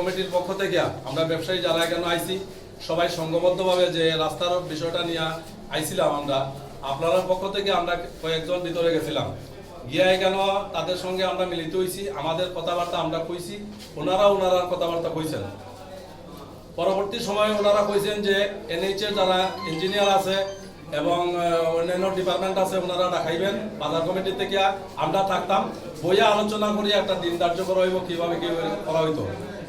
কমিটির পক্ষ থেকে আমরা ব্যবসায়ী যারা কেন আইছি, সবাই সংঘবদ্ধভাবে যে রাস্তার বিষয়টা নিয়ে আইছিলাম আমরা আপনার পক্ষ থেকে আমরা কয়েকজন ভিতরে গেছিলাম। গিয়া কেন তাদের সঙ্গে আমরা মিলিত হয়েছি আমাদের কথাবার্তা আমরা কইছি, ওনারা ওনারা কথাবার্তা কইছেন। পরবর্তী সময়ে ওনারা কইছেন যে এনএইচ এর যারা ইঞ্জিনিয়ার আছে এবং অন্যান্য ডিপার্টমেন্ট আছে, ওনারা দেখাইবেন। বাজার কমিটি থেকে আমরা থাকতাম। বইয়া আলোচনা করি একটা দিন ধার্য করা হইব, কীভাবে কি করা হইতো।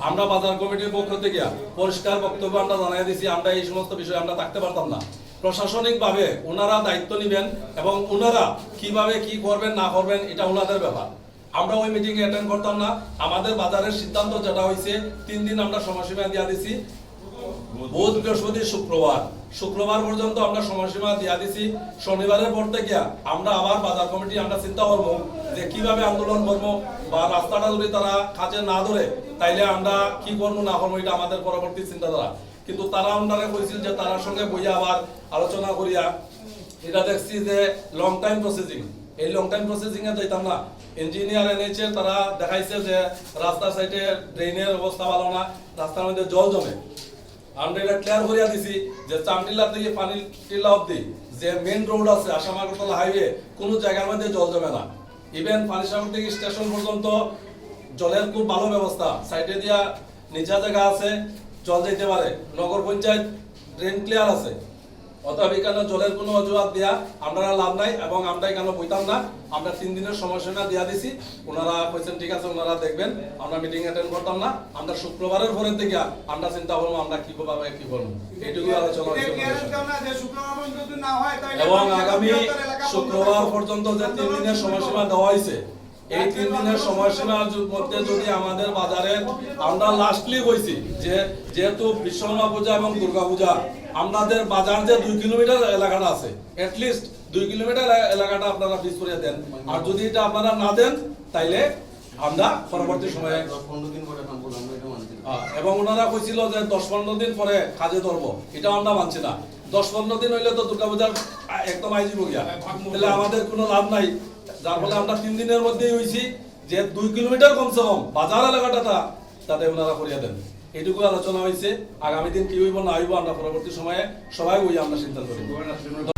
আমরা বাজার কমিটির পক্ষ থেকে পরিষ্কার বক্তব্য আমরা জানাই দিছি, আমরা এই সমস্ত বিষয়ে আমরা থাকতে পারতাম না। প্রশাসনিক ভাবে ওনারা দায়িত্ব নেবেন এবং ওনারা কীভাবে কি করবেন, না করবেন, এটা ওনাদের ব্যাপার। আমরা ওই মিটিং অ্যাটেন্ড করতাম না। আমাদের বাজারের সিদ্ধান্ত যেটা হয়েছে তিন দিন আমরা সময়সীমা দিয়া দিছি। বুধ বৃহস্পতি শুক্রবার। শুক্রবার পর্যন্ত আমরা সময়সীমা দিয়া দিছি। শনিবারের পর থেকে আমরা আবার বাজার কমিটি, আমরা চিন্তা করব যে কীভাবে আন্দোলন করব বা রাস্তাটা যদি তারা কাজে না ধরে, তাইলে আমরা কি করব, না করব, এটা আমাদের পরবর্তী চিন্তাধারা। কিন্তু তারা আমরা কইছিল যে তার সঙ্গে বইয়া আবার আলোচনা করিয়া এটা দেখছি যে লং টাইম প্রসেসিং এই লং টাইম প্রসেসিং এ যাইতাম না ইঞ্জিনিয়ার এনেছে তারা দেখাইছে যে রাস্তার সাইডে ড্রেনের অবস্থা ভালো না, রাস্তার মধ্যে জল জমে। আমরা ক্লিয়ার করিয়া দিছি যে চামটিলা থেকে পানি টিলা অব্দি যে মেন রোড আছে আসাম আগরতলা হাইওয়ে কোনো জায়গার মধ্যে জল জমে না। ইভেন পানিসাগর থেকে স্টেশন পর্যন্ত জলের খুব ভালো ব্যবস্থা। সাইডে দিয়া নিচা জায়গা আছে, জল যেতে পারে। নগর পঞ্চায়েত ড্রেন ক্লিয়ার আছে। অতএব এখানে জলের কোনো অজুহাত দেয়া আমরা লাভ নাই এবং আমরা এখানে বইতাম না? আমরা তিন দিনের সময়সীমা দিয়া দিছি। ওনারা কইছেন, ঠিক আছে, ওনারা দেখবেন, আমরা মিটিং অ্যাটেন্ড করতাম না। আমরা শুক্রবারের পরের থেকে আমরা চিন্তা করব আমরা কি করব কি করব এইটুকু আলোচনা। এবং আগামী শুক্রবার পর্যন্ত যে তিন দিনের সময়সীমা দেওয়া হয়েছে, এই তিন দিনের সময়সীমার মধ্যে যদি আমাদের বাজারে আমরা লাস্টলি কইছি যে যেহেতু বিশ্বকর্মা পূজা এবং দুর্গা পূজা আমাদের বাজার যে দুই কিলোমিটার এলাকাটা আছে লিস্ট দুই কিলোমিটার এলাকাটা আপনারা পিস করে দেন। আর যদি এটা আপনারা না দেন তাইলে আমরা পরবর্তী সময়ে দশ পনেরো দিন পরে কাম করলাম এটা মানছি না। আহ, এবং ওনারা কইছিল যে দশ পনেরো দিন পরে কাজে ধরবো। এটা আমরা মানছি না। দশ পনেরো দিন হইলে তো দুর্গা পূজার একদম আইজি গিয়া তাহলে আমাদের কোনো লাভ নাই। যার ফলে আমরা তিন দিনের মধ্যেই হয়েছি যে দুই কিলোমিটার কমসে কম বাজার এলাকাটা তাতে ওনারা করিয়া দেন। এইটুকু আলোচনা হয়েছে। আগামী দিন কি হইব, না হইব, আমরা পরবর্তী সময়ে সবাই ওই আমরা সিদ্ধান্ত নিব।